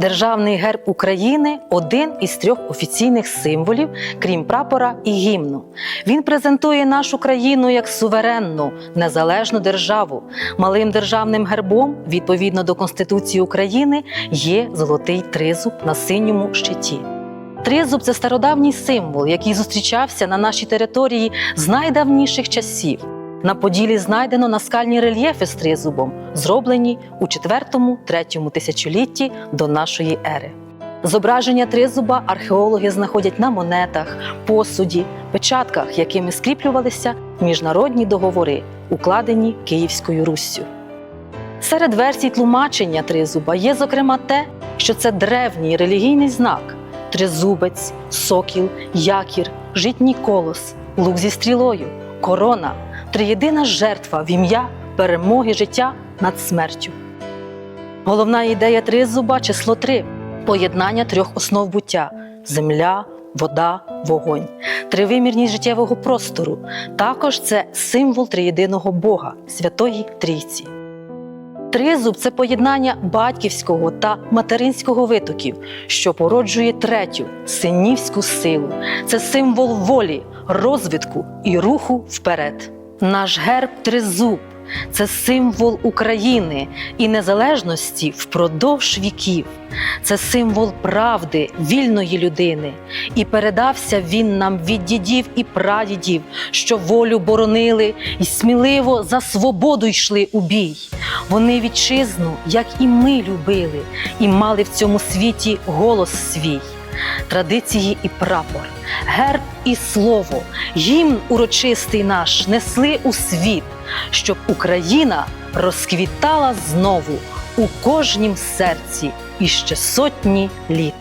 Державний герб України один із трьох офіційних символів, крім прапора і гімну. Він презентує нашу країну як суверенну, незалежну державу. Малим державним гербом, відповідно до Конституції України, є золотий тризуб на синьому щиті. Тризуб це стародавній символ, який зустрічався на нашій території з найдавніших часів. На Поділі знайдено наскальні рельєфи з тризубом, зроблені у 4-3 тисячолітті до нашої ери. Зображення тризуба археологи знаходять на монетах, посуді, печатках, якими скріплювалися міжнародні договори, укладені Київською Руссю. Серед версій тлумачення тризуба є, зокрема, те, що це древній релігійний знак тризубець, сокіл, якір, житній колос, лук зі стрілою, корона, триєдина жертва в ім'я перемоги життя над смертю. Головна ідея тризуба число три поєднання трьох основ буття земля, вода, вогонь, тривимірність життєвого простору. Також це символ триєдиного Бога, Святої Трійці. Тризуб це поєднання батьківського та материнського витоків, що породжує третю синівську силу. Це символ волі, розвитку і руху вперед. Наш герб тризуб це символ України і незалежності впродовж віків. Це символ правди, вільної людини. І передався він нам від дідів і прадідів, що волю боронили і сміливо за свободу йшли у бій. Вони вітчизну, як і ми любили, і мали в цьому світі голос свій. Традиції і прапор, герб і слово, гімн урочистий наш несли у світ, щоб Україна розквітала знову у кожнім серці іще сотні літ.